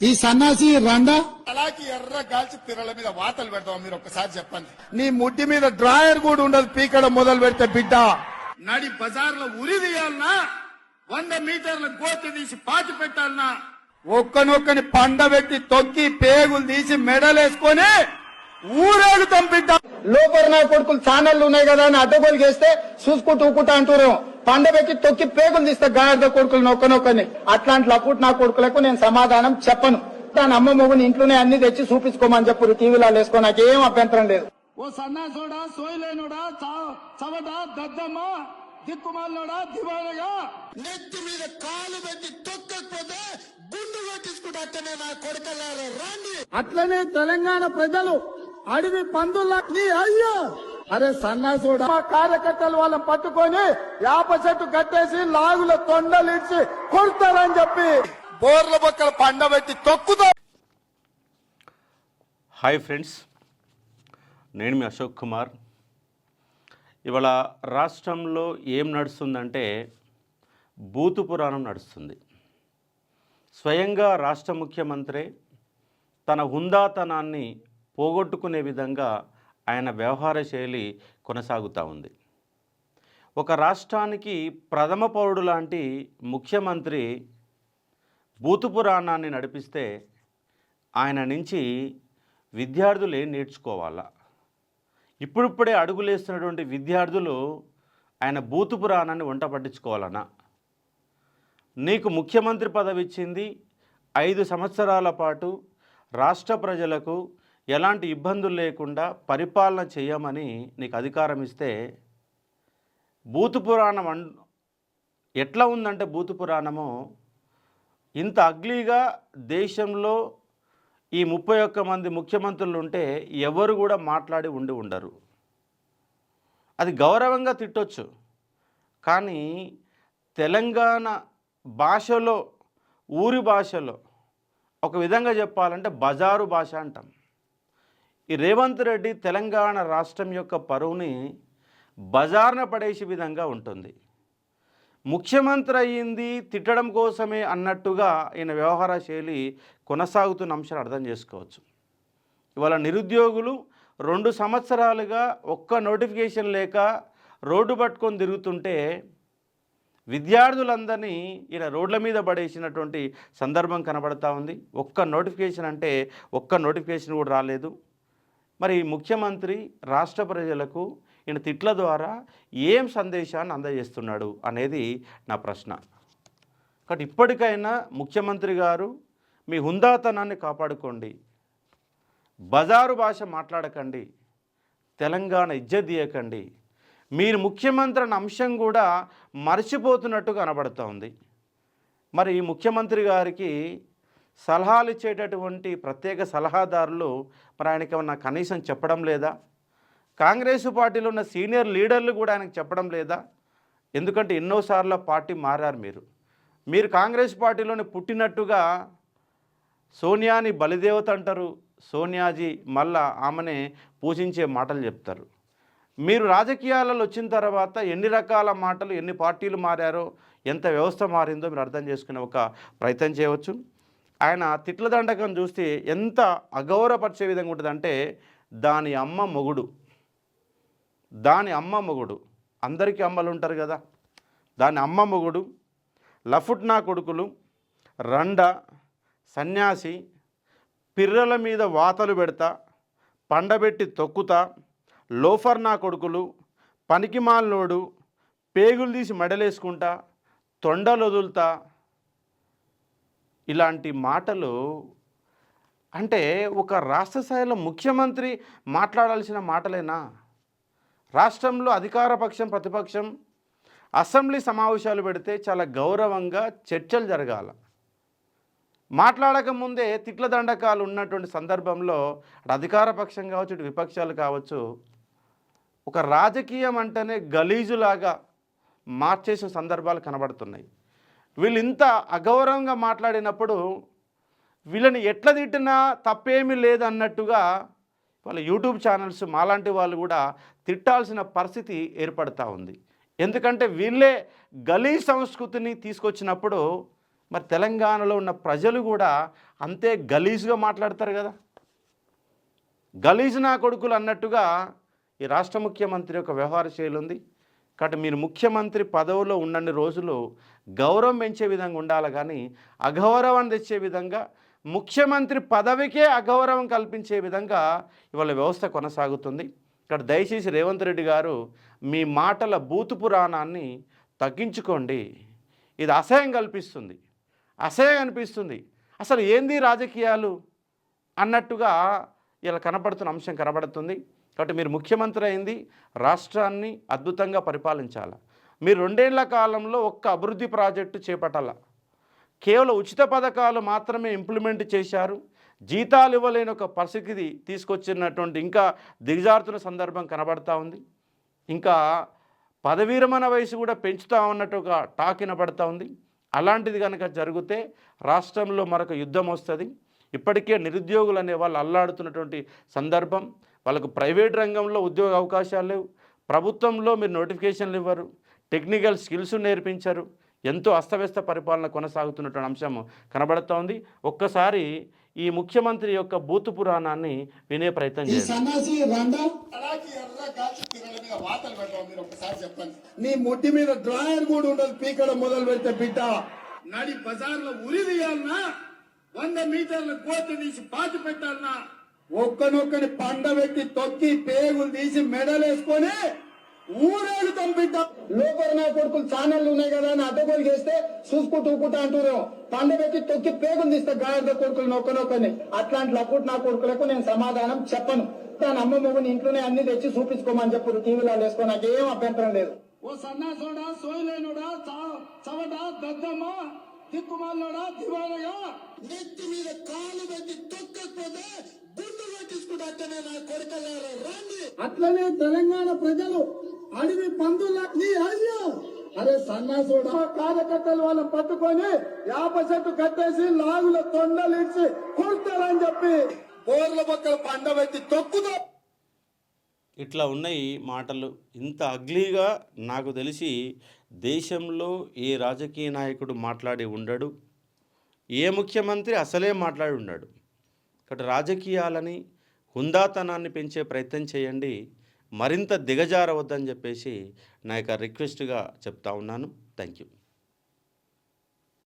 ఈ సన్నాసి రండా అలాగే ఎర్ర గాల్చి పిర్రల మీద వాతలు పెడతాం మీరు ఒక్కసారి చెప్పండి. నీ ముడ్డి మీద డ్రాయర్ కూడా ఉండదు పీకడం మొదలు పెడితే బిడ్డ. నడి బజార్లో ఉరి తీయాలనా వంద మీటర్ల గోతి తీసి పాతి పెట్టాలనా ఒక్కనొక్కని పండబెట్టి తొక్కి పేగులు తీసి మెడలేసుకొని ఊరేగుతాం బిడ్డ. లోపల నా కొడుకులు ఛానళ్ళు ఉన్నాయి కదా అని అడ్డగోలు చేస్తే చూసుకుంటూ ఊకుంటా అంటారు పండబెట్టి తొక్కి పేగులు తీస్తే గాడిద కొడుకులు నొక్కనొక్కని. అట్లాంటి లపుట్ నా కొడుకులకు నేను సమాధానం చెప్పను. దాని అమ్మ మొగుని ఇంట్లోనే అన్ని తెచ్చి చూపించుకోమని చెప్పు టీవీలో వేసుకో నాకేం అభ్యంతరం లేదు. ఓ సన్నాసోడా సోయలేనుడా చవట దద్దమ్మ దిక్కుమాలనోడా దివానగా నెత్తి మీద కాలు పెట్టి తొక్కకపోతే గుండు కొట్టించుకుంటే నా కొడుకల్లారా? రాండి. అట్లనే తెలంగాణ ప్రజలు అడవి పందులకి అయ్యో! అరే సన్నాసుడు? మా కార్యకర్తలు వాళ్ళని పట్టుకొని యాప చెట్టు కట్టేసి లాగుల తొండలిచ్చి కొడతారని చెప్పి బోర్ల బొక్కల పండబెట్టి తొక్కుతా హాయ్ ఫ్రెండ్స్ నేను మీ అశోక్ కుమార్. ఇవాళ రాష్ట్రంలో ఏం నడుస్తుందంటే బూతు పురాణం నడుస్తుంది. స్వయంగా రాష్ట్ర ముఖ్యమంత్రి తన హుందాతనాన్ని పోగొట్టుకునే విధంగా ఆయన వ్యవహార శైలి కొనసాగుతూ ఉంది. ఒక రాష్ట్రానికి ప్రథమ పౌరుడు లాంటి ముఖ్యమంత్రి బూతు పురాణాన్ని నడిపిస్తే ఆయన నుంచి విద్యార్థులు ఏం నేర్చుకోవాలా. ఇప్పుడిప్పుడే అడుగులేస్తున్నటువంటి విద్యార్థులు ఆయన బూతు పురాణాన్ని వంట పట్టించుకోవాలనా? నీకు ముఖ్యమంత్రి పదవి ఇచ్చింది ఐదు సంవత్సరాల పాటు రాష్ట్ర ప్రజలకు ఎలాంటి ఇబ్బందులు లేకుండా పరిపాలన చేయమని నీకు అధికారం ఇస్తే బూతు పురాణం అన్ ఎట్లా ఉందంటే బూతు పురాణము? ఇంత అగ్లీగా దేశంలో ఈ ముప్పై ఒక్క మంది ముఖ్యమంత్రులు ఉంటే ఎవరు కూడా మాట్లాడి ఉండి ఉండరు. అది గౌరవంగా తిట్టొచ్చు. కానీ తెలంగాణ భాషలో ఊరి భాషలో ఒక విధంగా చెప్పాలంటే బజారు భాష అంటాం. ఈ రేవంత్ రెడ్డి తెలంగాణ రాష్ట్రం యొక్క పరువుని బజార్న పడేసే విధంగా ఉంటుంది. ముఖ్యమంత్రి అయ్యింది తిట్టడం కోసమే అన్నట్టుగా ఈయన వ్యవహార శైలి కొనసాగుతున్న అంశాన్ని అర్థం చేసుకోవచ్చు. ఇవాళ నిరుద్యోగులు రెండు సంవత్సరాలుగా ఒక్క నోటిఫికేషన్ లేక రోడ్డు పట్టుకొని తిరుగుతుంటే విద్యార్థులందరినీ ఈయన రోడ్ల మీద పడేసినటువంటి సందర్భం కనబడతా ఉంది. ఒక్క నోటిఫికేషన్ అంటే ఒక్క నోటిఫికేషన్ కూడా రాలేదు. మరి ముఖ్యమంత్రి రాష్ట్ర ప్రజలకు ఈయన తిట్ల ద్వారా ఏం సందేశాన్ని అందజేస్తున్నాడు అనేది నా ప్రశ్న. కాబట్టి ఇప్పటికైనా ముఖ్యమంత్రి గారు మీ హుందాతనాన్ని కాపాడుకోండి. బజారు భాష మాట్లాడకండి. తెలంగాణ ఇజ్జదీయకండి మీరు ముఖ్యమంత్రి అన్న అంశం కూడా మర్చిపోతున్నట్టు కనబడుతూ ఉంది. మరి ఈ ముఖ్యమంత్రి గారికి సలహాలు ఇచ్చేటటువంటి ప్రత్యేక సలహాదారులు మరి ఆయనకి ఏమన్నా కనీసం చెప్పడం లేదా? కాంగ్రెస్ పార్టీలో ఉన్న సీనియర్ లీడర్లు కూడా ఆయనకు చెప్పడం లేదా? ఎందుకంటే ఎన్నోసార్లు పార్టీ మారారు మీరు. మీరు కాంగ్రెస్ పార్టీలోనే పుట్టినట్టుగా సోనియాని బలిదేవత అంటారు సోనియాజీ మళ్ళా ఆమెనే పూజించే మాటలు చెప్తారు. మీరు రాజకీయాలలో వచ్చిన తర్వాత ఎన్ని రకాల మాటలు ఎన్ని పార్టీలు మారారో ఎంత వ్యవస్థ మారిందో మీరు అర్థం చేసుకునే ఒక ప్రయత్నం చేయవచ్చు. ఆయన తిట్ల దండకం చూస్తే ఎంత అగౌరవపరిచే విధంగా ఉంటుందంటే దాని అమ్మ మొగుడు. దాని అమ్మ మొగుడు. అందరికీ అమ్మలు ఉంటారు కదా. దాని అమ్మ మొగుడు లఫుట్ నా కొడుకులు రండ సన్యాసి పిర్రల మీద వాతలు పెడతా పండబెట్టి తొక్కుతా లోఫర్ నా కొడుకులు పనికిమాలినోడు పేగులు తీసి మెడలేసుకుంటా తొండలు వదులుతా ఇలాంటి మాటలు అంటే ఒక రాష్ట్ర స్థాయిలో ముఖ్యమంత్రి మాట్లాడాల్సిన మాటలేనా? రాష్ట్రంలో అధికార పక్షం ప్రతిపక్షం అసెంబ్లీ సమావేశాలు పెడితే చాలా గౌరవంగా చర్చలు జరగాల. మాట్లాడక ముందే తిట్ల దండకాలు ఉన్నటువంటి సందర్భంలో అటు అధికార పక్షం కావచ్చు ఇటు విపక్షాలు కావచ్చు ఒక రాజకీయం అంటేనే గలీజులాగా మార్చేసిన సందర్భాలు కనబడుతున్నాయి. వీళ్ళు ఇంత అగౌరవంగా మాట్లాడినప్పుడు వీళ్ళని ఎట్లా తిట్టినా తప్పేమీ లేదన్నట్టుగా వాళ్ళ యూట్యూబ్ ఛానల్స్ మాలాంటి వాళ్ళు కూడా తిట్టాల్సిన పరిస్థితి ఏర్పడతా ఉంది. ఎందుకంటే వీళ్ళే గలీ సంస్కృతిని తీసుకొచ్చినప్పుడు మరి తెలంగాణలో ఉన్న ప్రజలు కూడా అంతే గలీజ్గా మాట్లాడతారు కదా. గలీజ్ నా కొడుకులు అన్నట్టుగా ఈ రాష్ట్ర ముఖ్యమంత్రి యొక్క వ్యవహార శైలి ఉంది. కాబట్టి మీరు ముఖ్యమంత్రి పదవిలో ఉన్నన్ని రోజులు గౌరవం పెంచే విధంగా ఉండాలి కానీ అగౌరవం తెచ్చే విధంగా ముఖ్యమంత్రి పదవికే అగౌరవం కల్పించే విధంగా ఇవాళ వ్యవస్థ కొనసాగుతుంది. ఇక్కడ దయచేసి రేవంత్ రెడ్డి గారు మీ మాటల బూతు పురాణాన్ని తగ్గించుకోండి. ఇది అసహ్యం కల్పిస్తుంది. అసహ్యం అనిపిస్తుంది. అసలు ఏంది రాజకీయాలు? అన్నట్టుగా ఇలా కనపడుతున్న అంశం కనబడుతుంది. కాబట్టి మీరు ముఖ్యమంత్రి అయింది రాష్ట్రాన్ని అద్భుతంగా పరిపాలించాలి? మీరు రెండేళ్ళ కాలంలో ఒక్క అభివృద్ధి ప్రాజెక్టు చేపట్టాల? కేవలం ఉచిత పథకాలు మాత్రమే ఇంప్లిమెంట్ చేశారు జీతాలు ఇవ్వలేని ఒక పరిస్థితి తీసుకొచ్చినటువంటి ఇంకా దిగజారుతున్న సందర్భం కనబడతా ఉంది. ఇంకా పదవీరమణ వయసు కూడా పెంచుతా ఉన్నట్టు ఒక టాక్ వినబడతా ఉంది. అలాంటిది కనుక జరిగితే రాష్ట్రంలో మరొక యుద్ధం వస్తుంది. ఇప్పటికే నిరుద్యోగులు అనే వాళ్ళు అల్లాడుతున్నటువంటి సందర్భం. వాళ్ళకు ప్రైవేట్ రంగంలో ఉద్యోగ అవకాశాలు లేవు. ప్రభుత్వంలో మీరు నోటిఫికేషన్లు ఇవ్వరు. టెక్నికల్ స్కిల్స్ నేర్పించరు. ఎంతో అస్తవ్యస్త పరిపాలన కొనసాగుతున్నటువంటి అంశం కనబడుతూ ఉంది ఒక్కసారి ఈ ముఖ్యమంత్రి యొక్క బూతు పురాణాన్ని వినే ప్రయత్నం నీ ముట్టి మీద డ్రాయర్ కూడా ఉండదు పీకడం మొదలు పెడితే బిడ్డ. నడి బజార్లో ఉరి తీయాలన్నా వంద మీటర్ల కోత తీసి పాతి పెట్టాలన్నా ఒక్కనొక్కని పండ పెట్టి తొక్కి పేగులు తీసి మెడలేసుకొని ఊరేగుతాం బిడ్డ. లోపల నా కొడుకులు ఛానళ్ళు ఉన్నాయి కదా అని అడ్డగోలు చేస్తే చూసుకుంటూ ఊకుంటా అంటున్నాం పండ పెట్టి తొక్కి పేగులు తీస్తే గాడిద కొడుకులు నొక్కనొక్కని అట్లాంటి లప్పుడు నా కొడుకులకు నేను సమాధానం చెప్పను. తన అమ్మ మొగుని ఇంట్లోనే అన్ని తెచ్చి చూపించుకోమని చెప్పారు టీవీలో వేసుకో నాకేం అభ్యంతరం లేదు. ఓ సన్నాసోడా సోయలేనుడా చవడా దద్దమ్మ దిక్కుమాలోడా దివాలగా అట్లనే తెలంగాణ ప్రజలు అడవి పందుల నీ అరే సన్నాసుడు. కార్యకర్తలు వాళ్ళని పట్టుకొని యాప చెట్టు కట్టేసి లాగుల తొండలు ఇచ్చి కొడతారని చెప్పి బోర్ల పక్కల పండబెట్టి తొక్కుతా. ఇట్లా ఉన్నాయి మాటలు. ఇంత అగ్లీగా నాకు తెలిసి దేశంలో ఏ రాజకీయ నాయకుడు మాట్లాడి ఉండడు ఏ ముఖ్యమంత్రి అసలే మాట్లాడి ఉండడు. కాబట్టి రాజకీయాలని హుందాతనాన్ని పెంచే ప్రయత్నం చేయండి. మరింత దిగజారవద్దని చెప్పేసి నా యొక్క రిక్వెస్ట్గా చెప్తా ఉన్నాను. Thank you